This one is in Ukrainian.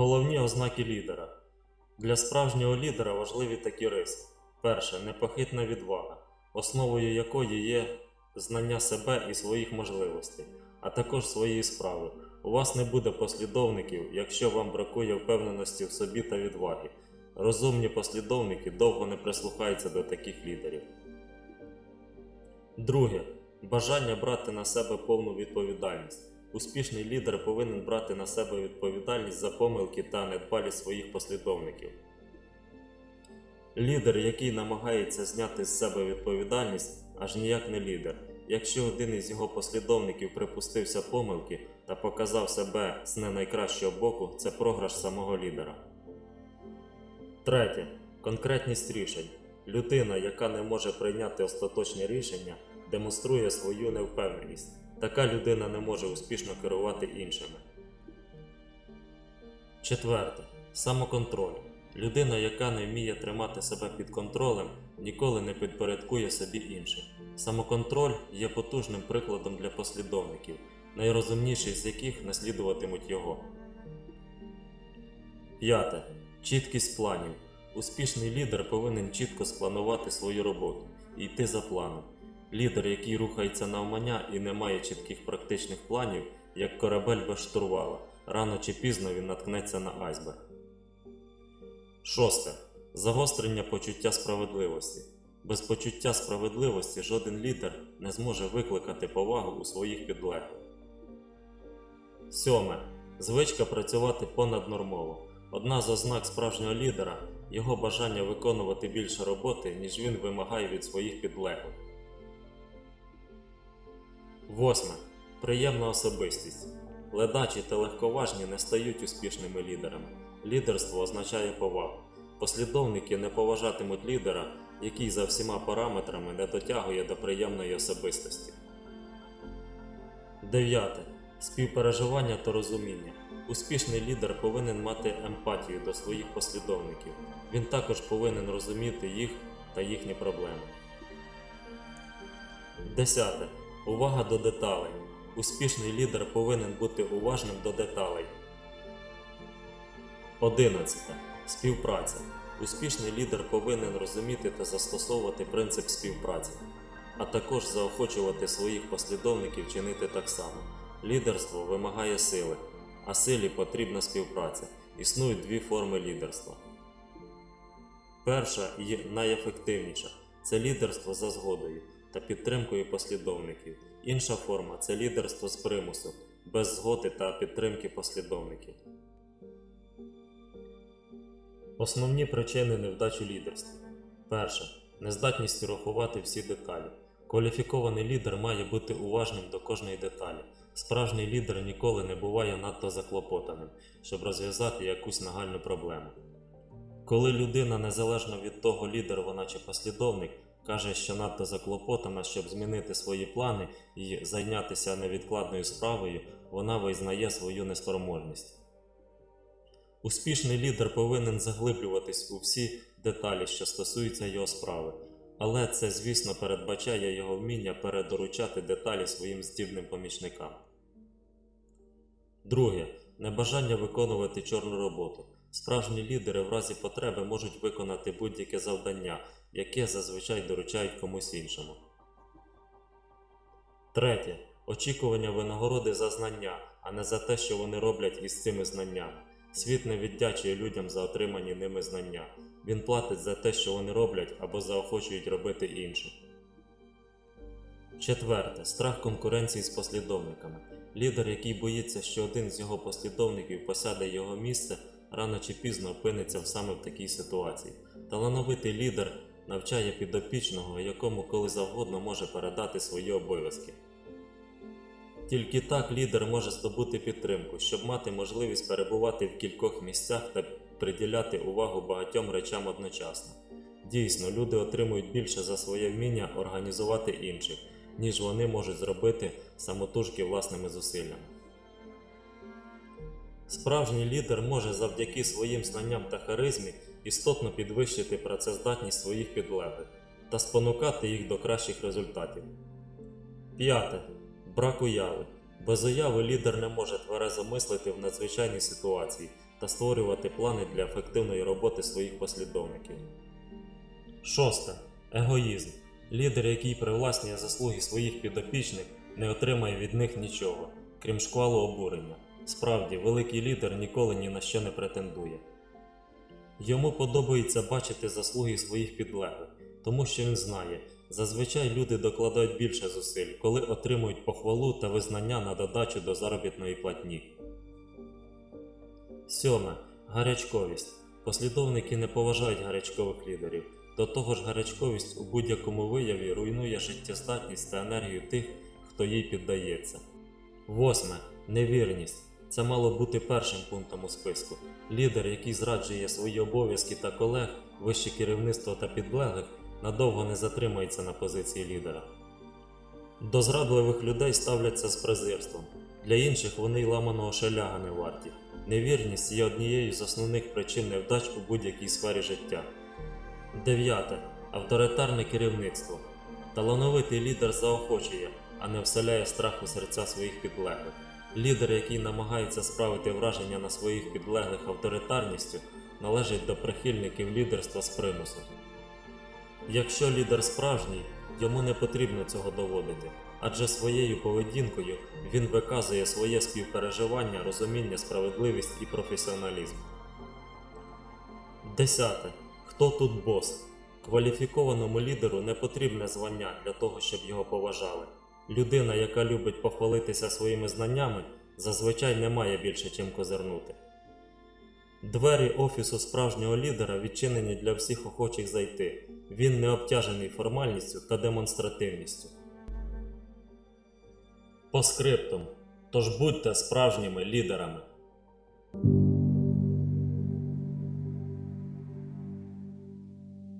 Головні ознаки лідера. Для справжнього лідера важливі такі риси. Перше непохитна відвага, основою якої є знання себе і своїх можливостей, а також своєї справи. У вас не буде послідовників, якщо вам бракує впевненості в собі та відваги. Розумні послідовники довго не прислухаються до таких лідерів. Друге бажання брати на себе повну відповідальність. Успішний лідер повинен брати на себе відповідальність за помилки та недбалість своїх послідовників. Лідер, який намагається зняти з себе відповідальність, аж ніяк не лідер. Якщо один із його послідовників припустився помилки та показав себе з не найкращого боку, це програш самого лідера. Третє. Конкретність рішень. Людина, яка не може прийняти остаточне рішення, демонструє свою невпевненість. Така людина не може успішно керувати іншими. Четверте. Самоконтроль. Людина, яка не вміє тримати себе під контролем, ніколи не підпорядкує собі інших. Самоконтроль є потужним прикладом для послідовників, найрозумніші з яких наслідуватимуть його. П'яте. Чіткість планів. Успішний лідер повинен чітко спланувати свою роботу і йти за планом. Лідер, який рухається навмання і не має чітких практичних планів, як корабель без штурвала, рано чи пізно він наткнеться на айсберг. Шосте. Загострення почуття справедливості. Без почуття справедливості жоден лідер не зможе викликати повагу у своїх підлеглих. Сьоме. Звичка працювати понаднормово. Одна з ознак справжнього лідера його бажання виконувати більше роботи, ніж він вимагає від своїх підлеглих. Восьме. Приємна особистість. Ледачі та легковажні не стають успішними лідерами. Лідерство означає повагу. Послідовники не поважатимуть лідера, який за всіма параметрами не дотягує до приємної особистості. Дев'яте. Співпереживання та розуміння. Успішний лідер повинен мати емпатію до своїх послідовників. Він також повинен розуміти їх та їхні проблеми. Десяте. Увага до деталей. Успішний лідер повинен бути уважним до деталей. 11. Співпраця. Успішний лідер повинен розуміти та застосовувати принцип співпраці, а також заохочувати своїх послідовників чинити так само. Лідерство вимагає сили, а силі потрібна співпраця. Існують дві форми лідерства. Перша і найефективніша це лідерство за згодою та підтримкою послідовників. Інша форма це лідерство з примусу, без згоди та підтримки послідовників. Основні причини невдачі лідерства. Перше. Нездатність урахувати всі деталі. Кваліфікований лідер має бути уважним до кожної деталі. Справжній лідер ніколи не буває надто заклопотаним, щоб розв'язати якусь нагальну проблему. Коли людина, незалежно від того, лідер вона чи послідовник, каже, що надто заклопотана, щоб змінити свої плани і зайнятися невідкладною справою, вона визнає свою неспроможність. Успішний лідер повинен заглиблюватись у всі деталі, що стосуються його справи, але це, звісно, передбачає його вміння передоручати деталі своїм здібним помічникам. Друге. Небажання виконувати чорну роботу. Справжні лідери в разі потреби можуть виконати будь-яке завдання, яке зазвичай доручають комусь іншому. Третє. Очікування винагороди за знання, а не за те, що вони роблять із цими знаннями. Світ не віддячує людям за отримані ними знання. Він платить за те, що вони роблять, або заохочують робити інше. Четверте. Страх конкуренції з послідовниками. Лідер, який боїться, що один з його послідовників посяде його місце, рано чи пізно опиниться саме в такій ситуації. Талановитий лідер навчає підопічного, якому коли завгодно може передати свої обов'язки. Тільки так лідер може здобути підтримку, щоб мати можливість перебувати в кількох місцях та приділяти увагу багатьом речам одночасно. Дійсно, люди отримують більше за своє вміння організувати інших, ніж вони можуть зробити самотужки власними зусиллями. Справжній лідер може завдяки своїм знанням та харизмі істотно підвищити працездатність своїх підлеглих та спонукати їх до кращих результатів. П'яте. Брак уяви. Без уяви лідер не може тверезо мислити в надзвичайній ситуації. та створювати плани для ефективної роботи своїх послідовників. Шосте. Егоїзм. Лідер, який привласнює заслуги своїх підопічних, не отримає від них нічого, крім шквалу обурення. Справді, великий лідер ніколи ні на що не претендує. Йому подобається бачити заслуги своїх підлеглих, тому що він знає, зазвичай люди докладають більше зусиль, коли отримують похвалу та визнання на додачу до заробітної платні. Сьоме. Гарячковість. Послідовники не поважають гарячкових лідерів. До того ж, гарячковість у будь-якому вияві руйнує життєздатність та енергію тих, хто їй піддається. Восьме. Невірність. Це мало бути першим пунктом у списку. Лідер, який зраджує свої обов'язки та колег, вище керівництво та підлеглих, надовго не затримається на позиції лідера. До зрадливих людей ставляться з презирством. Для інших вони й ламаного шеляга не варті. Невірність є однією з основних причин невдач у будь-якій сфері життя. Дев'яте. Авторитарне керівництво. Талановитий лідер заохочує, а не вселяє страх у серця своїх підлеглих. Лідер, який намагається справити враження на своїх підлеглих авторитарністю, належить до прихильників лідерства з примусу. Якщо лідер справжній, йому не потрібно цього доводити, адже своєю поведінкою він виказує своє співпереживання, розуміння, справедливість і професіоналізм. Десяте. Хто тут бос? Кваліфікованому лідеру не потрібне звання для того, щоб його поважали. Людина, яка любить похвалитися своїми знаннями, зазвичай не має більше чим козирнути. Двері офісу справжнього лідера відчинені для всіх охочих зайти. Він не обтяжений формальністю та демонстративністю. По скриптум. Тож будьте справжніми лідерами.